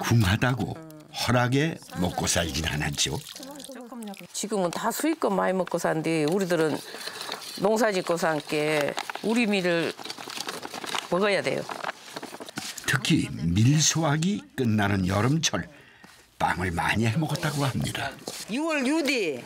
궁하다고 허락에 먹고 살진 않았죠. 지금은 다 수입껏 많이 먹고 산디 우리들은 농사 짓고 산게 우리 밀을 먹어야 돼요. 특히 밀 수확이 끝나는 여름철 빵을 많이 해 먹었다고 합니다. 6월 유디,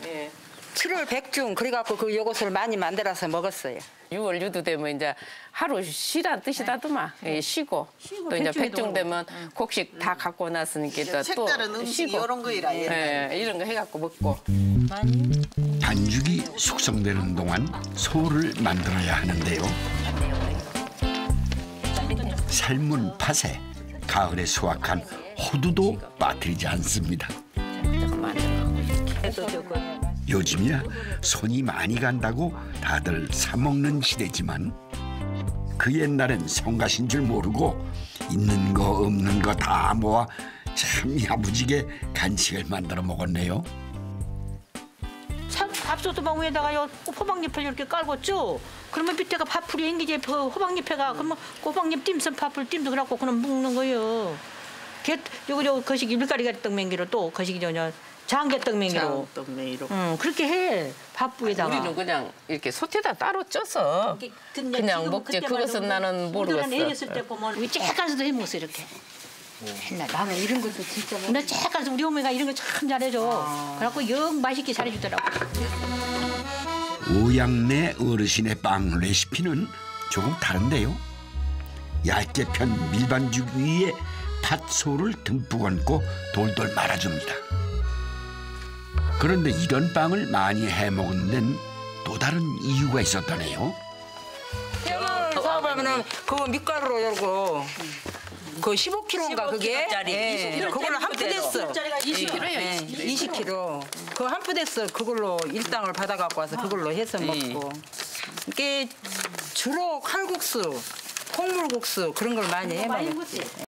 7월 백중 그래갖고 그 요것을 많이 만들어서 먹었어요. 6월 유도 되면 이제 하루 쉬란 뜻이다더만. 예, 쉬고, 또 이제 백중 되면 곡식 다 갖고 났으니까 또 음식 쉬고. 이런 거이라 예, 이런 거 해갖고 먹고. 반죽이 숙성되는 동안 소를 만들어야 하는데요. 삶은 팥에 가을에 수확한 호두도 빠뜨리지 않습니다. 요즘이야 손이 많이 간다고 다들 사 먹는 시대지만 그 옛날엔 성가신 줄 모르고 있는 거 없는 거 다 모아 참 야무지게 간식을 만들어 먹었네요. 참, 밥솥도방 위에다가 요 호박잎을 이렇게 깔고죠. 그러면 밑에가 밥풀이 행기지 그 호박잎에가 그러면 그 호박잎 찜선 밥풀 찜도 그래갖고 그럼 먹는 거예요. 게 요거 요 거시기 밀가리가 떡 맹기로 또 거시기 저저 장개 떡맹이로. 떡메이로. 응 그렇게 해 밥부에다가. 우리는 그냥 이렇게 솥에다 따로 쪄서 그냥 먹지 그것은 나는 모르겠어. 내렸을 때 보면 우리 쬐깐서도 해 먹었어 이렇게. 옛날 나는 이런 것도 진짜. 근데 쬐깐서 우리 어머니가 이런 거 참 잘해줘. 그래갖고 영 맛있게 잘해주더라고. 오양내 어르신의 빵 레시피는 조금 다른데요. 얇게 편 밀반죽 위에 팥소를 듬뿍 얹고 돌돌 말아줍니다. 그런데 이런 빵을 많이 해 먹은 데는 또 다른 이유가 있었다네요. 햄을 사업하면은 그 밀가루로 열고 그 15kg인가 그게? 예, 그걸로 한 푸댔어. 20kg요. 20kg. 그 한 푸댔어. 그걸로 일당을 받아 갖고 와서 그걸로 해서 먹고. 이게 주로 칼국수, 콩물국수 그런 걸 많이 해 먹었지.